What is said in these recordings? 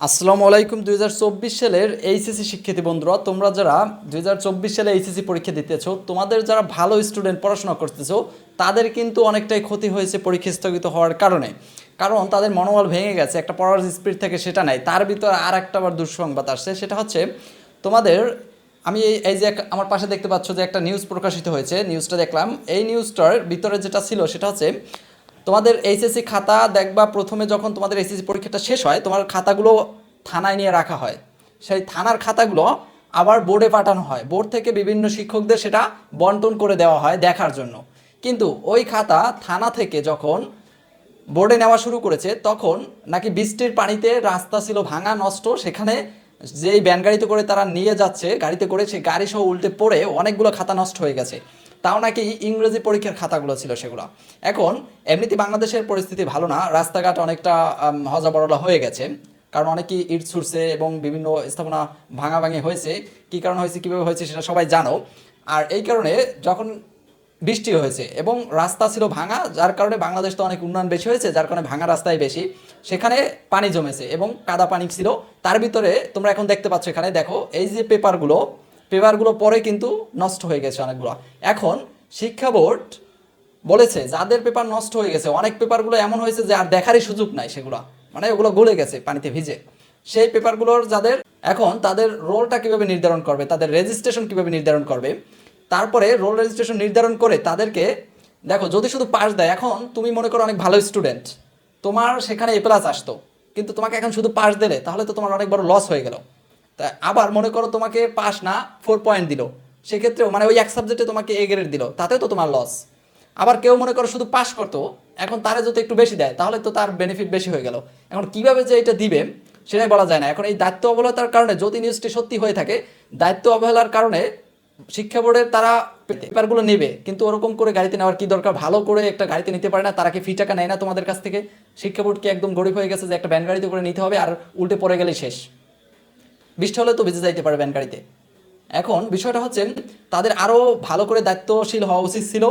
আসসালামু আলাইকুম, দুই হাজার চব্বিশ সালের এইচএসি শিক্ষার্থী বন্ধুরা, তোমরা যারা দুই হাজার চব্বিশ সালে এইচএসসি পরীক্ষা দিতেছো, তোমাদের যারা ভালো স্টুডেন্ট পড়াশোনা করতেছো, তাদের কিন্তু অনেকটাই ক্ষতি হয়েছে পরীক্ষা স্থগিত হওয়ার কারণে। কারণ তাদের মনোবল ভেঙে গেছে, একটা পড়ার স্পিড থেকে সেটা নাই। তার ভিতর আর একটা আবার দুঃসংবাদ আসছে, সেটা হচ্ছে তোমাদের, আমি এই- এই যে আমার পাশে দেখতে পাচ্ছ যে একটা নিউজ প্রকাশিত হয়েছে নিউজটা দেখলাম। এই নিউজটার ভিতরে যেটা ছিল, সেটা হচ্ছে তোমাদের এইচএসসি খাতা দেখবা প্রথমে যখন তোমাদের এইচএসসি পরীক্ষাটা শেষ হয়, তোমার খাতাগুলো থানায় নিয়ে রাখা হয়। সেই থানার খাতাগুলো আবার বোর্ডে পাঠানো হয়। বোর্ড থেকে বিভিন্ন শিক্ষকদের সেটা বন্টন করে দেওয়া হয় দেখার জন্য। কিন্তু ওই খাতা থানা থেকে যখন বোর্ডে নেওয়া শুরু করেছে, তখন নাকি বৃষ্টির পানিতে রাস্তা ছিল ভাঙা, নষ্ট, সেখানে যেই ব্যান গাড়িতে করে তারা নিয়ে যাচ্ছে, গাড়িতে করে সেই গাড়ি সহ উল্টে পড়ে অনেকগুলো খাতা নষ্ট হয়ে গেছে। তাও নাকি ইংরেজি পরীক্ষার খাতাগুলো ছিল সেগুলো। এখন এমনিতে বাংলাদেশের পরিস্থিতি ভালো না, রাস্তাঘাট অনেকটা হজাবরলা হয়ে গেছে। কারণ অনেকেই ইট ছুটছে এবং বিভিন্ন স্থাপনা ভাঙাভাঙি হয়েছে। কী কারণ হয়েছে, কীভাবে হয়েছে সেটা সবাই জানো। আর এই কারণে যখন বৃষ্টি হয়েছে এবং রাস্তা ছিল ভাঙা, যার কারণে বাংলাদেশ তো অনেক উন্নয়ন বেশি হয়েছে, যার কারণে ভাঙা রাস্তায় বেশি, সেখানে পানি জমেছে এবং কাদা পানি ছিল। তার ভিতরে তোমরা এখন দেখতে পাচ্ছ এখানে, দেখো, এই যে পেপারগুলো পেপারগুলো পরে কিন্তু নষ্ট হয়ে গেছে অনেকগুলো। এখন শিক্ষা বোর্ড বলেছে, যাদের পেপার নষ্ট হয়ে গেছে, অনেক পেপারগুলো এমন হয়েছে যে আর দেখারই সুযোগ নাই সেগুলো। মানে ওগুলো গলে গেছে পানিতে ভিজে। সেই পেপারগুলোর যাদের এখন তাদের রোলটা কীভাবে নির্ধারণ করবে, তাদের রেজিস্ট্রেশন কীভাবে নির্ধারণ করবে, তারপরে রোল রেজিস্ট্রেশন নির্ধারণ করে তাদেরকে, দেখো যদি শুধু পাস দেয়, এখন তুমি মনে করো অনেক ভালো স্টুডেন্ট তোমার সেখানে এ প্লাস আসতো, কিন্তু তোমাকে এখন শুধু পাস দিলে, তাহলে তো তোমার অনেক বড় লস হয়ে গেল। তা আবার মনে করো তোমাকে পাস না ফোর পয়েন্ট দিল। সেক্ষেত্রেও মানে ওই এক সাবজেক্টে তোমাকে এ গ্রেড দিল তাতেও তো তোমার লস আবার কেউ মনে করো শুধু পাস করতো, এখন তারে যদি একটু বেশি দেয়, তাহলে তো তার বেনিফিট বেশি হয়ে গেল। এখন কীভাবে যে এটা দিবে, সেটাই বলা যায় না। এখন এই দায়িত্ব অবহেলার কারণে যদি নিউজটি সত্যি হয়ে থাকে, দায়িত্ব অবহেলার কারণে শিক্ষা বোর্ডের তারা পেপারগুলো নেবে, কিন্তু ওরকম করে গাড়িতে নেওয়ার কি দরকার? ভালো করে একটা গাড়িতে নিতে পারে না, তারা কি ফি টাকা নেয় না তোমাদের কাছ থেকে? শিক্ষা বোর্ড কি একদম গরিব হয়ে গেছে যে একটা ব্যান গাড়িতে করে নিতে হবে, আর উল্টে পড়ে গেলেই শেষ। বৃষ্টি হলে তো ভিজে যাইতে পারে ব্যান গাড়িতে। এখন বিষয়টা হচ্ছে, তাদের আরও ভালো করে দায়িত্বশীল হওয়া উচিত ছিল।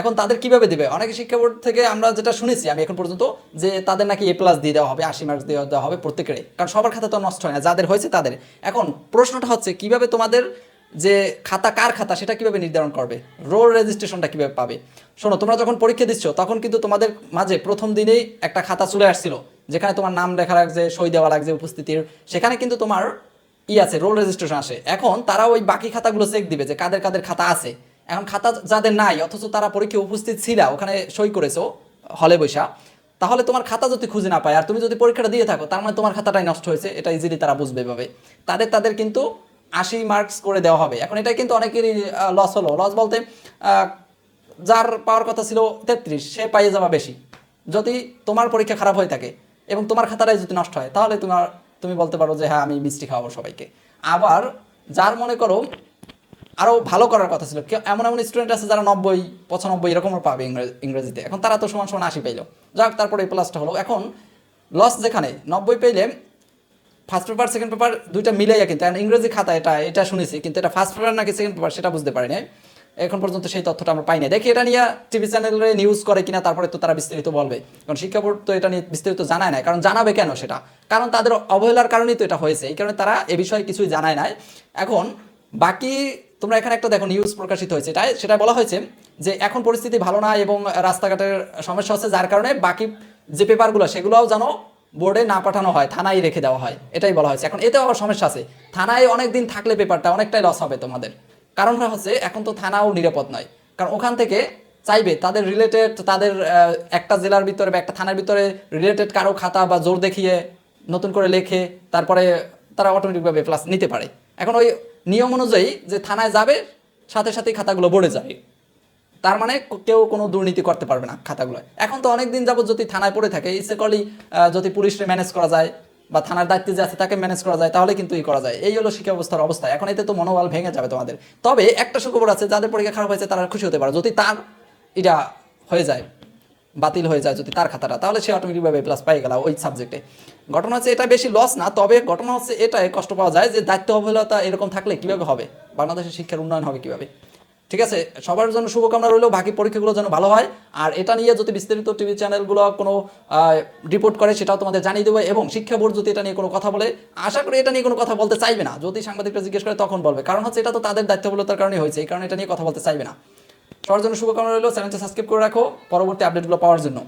এখন তাদের কীভাবে দেবে? অনেকে শিক্ষা বোর্ড থেকে আমরা যেটা শুনেছি, আমি এখন পর্যন্ত, যে তাদের নাকি এ প্লাস দিয়ে দেওয়া হবে, আশি মার্কস দিয়ে দেওয়া হবে প্রত্যেকেরই। কারণ সবার খাতা তো নষ্ট হয় না, যাদের হয়েছে তাদের। এখন প্রশ্নটা হচ্ছে, কীভাবে তোমাদের যে খাতা, কার খাতা, সেটা কীভাবে নির্ধারণ করবে? রোল রেজিস্ট্রেশনটা কীভাবে পাবে? শোনো, তোমরা যখন পরীক্ষা দিচ্ছ, তখন কিন্তু তোমাদের মাঝে প্রথম দিনেই একটা খাতা চলে আসছিল, যেখানে তোমার নাম লেখা লাগছে, সই দেওয়া লাগছে উপস্থিতির। সেখানে কিন্তু তোমার ই আছে রোল রেজিস্ট্রেশন আসে। এখন তারা ওই বাকি খাতাগুলো চেক দিবে যে কাদের কাদের খাতা আছে। এখন খাতা যাদের নাই, অথচ তারা পরীক্ষায় উপস্থিত ছিল, ওখানে সই করেছ, হলে বৈশা, তাহলে তোমার খাতা যদি খুঁজে না পায়, আর তুমি যদি পরীক্ষাটা দিয়ে থাকো, তার মানে তোমার খাতাটাই নষ্ট হয়েছে, এটা ইজিলি তারা বুঝবে এভাবে। তাদের তাদের কিন্তু আশি মার্কস করে দেওয়া হবে। এখন এটা কিন্তু অনেকেরই লস হলো। লস বলতে যার পাওয়ার কথা ছিল তেত্রিশ, সে পাইয়ে যাওয়া বেশি। যদি তোমার পরীক্ষা খারাপ হয়ে থাকে, এবং তোমার খাতাটাই যদি নষ্ট হয়, তাহলে তোমার তুমি বলতে পারো যে হ্যাঁ আমি মিষ্টি খাওয়াবো সবাইকে। আবার যার মনে করো আরও ভালো করার কথা ছিল এমন এমন স্টুডেন্ট আছে যারা নব্বই, পঁচানব্বই এরকমও পাবে ইংরেজিতে। এখন তারা তো সমান সমান আশি পাইলো। যাক, তারপরে এই প্লাসটা হলো। এখন লস যেখানে, নব্বই পেলে ফার্স্ট পেপার সেকেন্ড পেপার দুইটা মিলাইয়া কিন্তু ইংরেজি খাতা এটা এটা শুনেছি, কিন্তু এটা ফার্স্ট পেপার নাকি সেকেন্ড পেপার সেটা বুঝতে পারিনি। এখন পর্যন্ত সেই তথ্যটা আমরা পাইনি দেখি, এটা নিয়ে টিভি চ্যানেলে নিউজ করে কিনা, তারপরে তো তারা বিস্তারিত বলবে। কারণ শিক্ষা বোর্ড তো এটা নিয়ে বিস্তারিত জানায় না কারণ জানাবে কেন সেটা? কারণ তাদের অবহেলার কারণেই তো এটা হয়েছে। এই কারণে তারা এ বিষয়ে কিছুই জানায় না এখন বাকি, তোমরা এখানে একটা দেখো নিউজ প্রকাশিত হয়েছে। এটাই সেটা বলা হয়েছে যে এখন পরিস্থিতি ভালো না এবং রাস্তাঘাটের সমস্যা হচ্ছে, যার কারণে বাকি যে পেপারগুলো, সেগুলোও যেন বোর্ডে না পাঠানো হয়, থানায় রেখে দেওয়া হয়। এটাই বলা হয়েছে। এখন এতেও আবার সমস্যা আছে। থানায় অনেক দিন থাকলে পেপারটা অনেকটাই লস হবে তোমাদের। কারণটা হচ্ছে এখন তো থানাও নিরাপদ নয়। কারণ ওখান থেকে চাইবে তাদের রিলেটেড তাদের একটা জেলার ভিতরে বা একটা থানার ভিতরে রিলেটেড কারও খাতা বা জোর দেখিয়ে নতুন করে লেখে তারপরে তারা অটোমেটিকভাবে প্লাস নিতে পারে। এখন ওই নিয়ম অনুযায়ী যে থানায় যাবে, সাথে সাথেই খাতাগুলো বোর্ডে যাবে। তার মানে কেউ কোনো দুর্নীতি করতে পারবে না খাতাগুলো। এখন তো অনেক দিন যাবত যদি থানায় পড়ে থাকে ইচ্ছে করলেই যদি পুলিশে ম্যানেজ করা যায় বা থানার দায়িত্বে যে আছে তাকে ম্যানেজ করা যায়, তাহলে কিন্তু ই করা যায়। এই হলো শিক্ষা ব্যবস্থার অবস্থা। এখন এতে তো মনোবল ভেঙে যাবে তোমাদের। তবে একটা সুখবর আছে, যাদের পরীক্ষা খারাপ হয়েছে তারা খুশি হতে পারে। যদি তার এটা হয়ে যায়, বাতিল হয়ে যায় যদি তার খাতাটা, তাহলে সে অটোমেটিকভাবে প্লাস পাই গেল ওই সাবজেক্টে ঘটনা হচ্ছে এটা বেশি লস না, তবে ঘটনা হচ্ছে এটাই, কষ্ট পাওয়া যায় যে দায়িত্ব অবহেলতা এরকম থাকলে কীভাবে হবে? বাংলাদেশের শিক্ষার উন্নয়ন হবে কীভাবে? ঠিক আছে? সবার জন্য শুভকামনা রইলেও বাকি পরীক্ষাগুলো যেন ভালো হয়। আর এটা নিয়ে যদি বিস্তারিত টিভি চ্যানেলগুলো কোনো রিপোর্ট করে, সেটাও তোমাদের জানিয়ে দেবো। এবং শিক্ষা বোর্ড যদি এটা নিয়ে কোনো কথা বলে, আশা করি এটা নিয়ে কোনো কথা বলতে চাইবে না। যদি সাংবাদিকরা জিজ্ঞেস করে, তখন বলবে। কারণ হচ্ছে এটা তো তাদের দায়িত্ববলতার কারণে হয়েছে, এই কারণে এটা নিয়ে কথা বলতে চাইবে না। সবার জন্য শুভকামনা রইল। চ্যানেলটা সাবস্ক্রাইব করে রাখো। পরবর্তী আপডেটগুলো পাওয়ার জন্য।